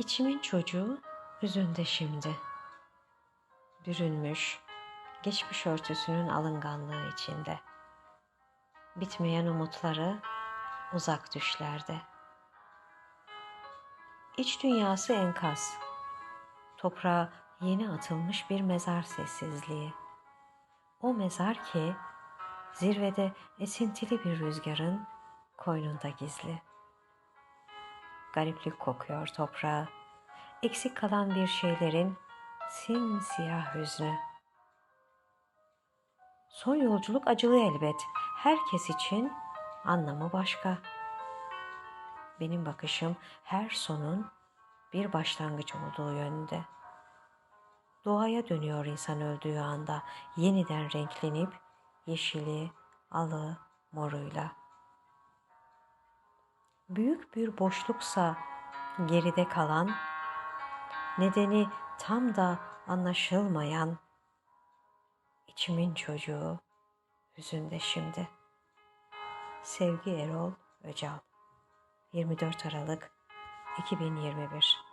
İçimin çocuğu hüzünde şimdi. Bürünmüş, geçmiş örtüsünün alınganlığı içinde. Bitmeyen umutları uzak düşlerde. İç dünyası enkaz. Toprağa yeni atılmış bir mezar sessizliği. O mezar ki zirvede esintili bir rüzgarın koynunda gizli. Gariplik kokuyor toprağı. Eksik kalan bir şeylerin simsiyah hüznü. Son yolculuk acılı elbet. Herkes için anlamı başka. Benim bakışım her sonun bir başlangıç olduğu yönünde. Doğaya dönüyor insan öldüğü anda yeniden renklenip yeşili, alı, moruyla. Büyük bir boşluksa geride kalan, nedeni tam da anlaşılmayan içimin çocuğu hüzünde şimdi. Sevgi Erol Öcal 24 Aralık 2021